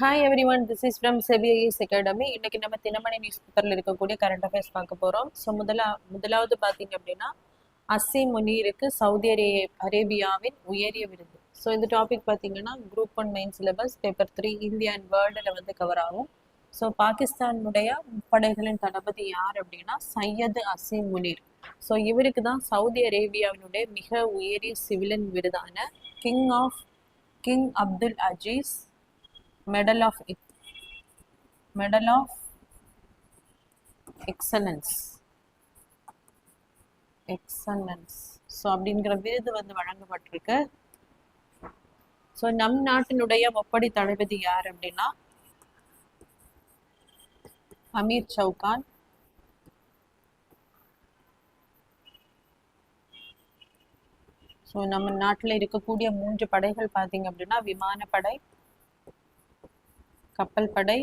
Hi everyone this is from செபிஐஎஸ் academy இன்னைக்கு நம்ம Dinamani news பேப்பரில் இருக்கக்கூடிய கரண்ட் அஃபேர்ஸ் பார்க்க போகிறோம் ஸோ முதலா முதலாவது பார்த்தீங்க அப்படின்னா அசி முனீருக்கு சவுதி அரே அரேபியாவின் உயரிய விருது. ஸோ இந்த டாபிக் பார்த்தீங்கன்னா group one main syllabus paper three India and வேர்ல்டில் வந்து கவர் ஆகும். ஸோ பாகிஸ்தானுடைய படைகளின் தளபதி யார் அப்படின்னா சையது அசீம் முனீர். ஸோ இவருக்கு தான் சவுதி அரேபியாவினுடைய மிக உயரிய சிவிலன் விருதான King of King Abdul Aziz medal of medal of excellence excellence so அப்படிங்கிற விருது வந்து வழங்கப்பட்டிருக்கு. ஸோ நம் நாட்டினுடைய முப்படி தளபதி யார் அப்படின்னா? அமீர் சவுகான் ஸோ நம்ம நாட்டில் இருக்கக்கூடிய மூன்று படைகள் பார்த்தீங்க அப்படின்னா விமானப்படை கப்பல் படை.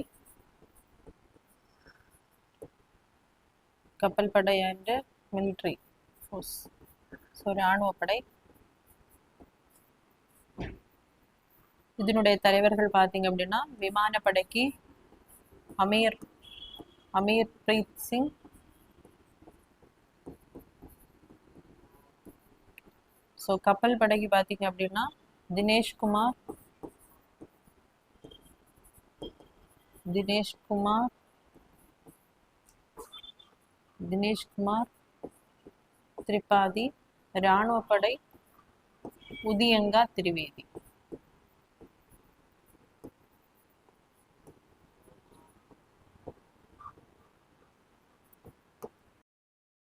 கப்பல் படை அண்ட் மிலிட்ரி ஃபோர்ஸ் ஸோ இராணுவ இதனுடைய தலைவர்கள் பார்த்தீங்க அப்படின்னா விமானப்படைக்கு அமீர் அமீர் பிரீத் சிங் ஸோ கப்பல் படைக்கு பார்த்தீங்க அப்படின்னா தினேஷ் தினேஷ் குமார் தினேஷ் குமார் திரிபாதி இராணுவப்படை உதியங்கா திரிவேதி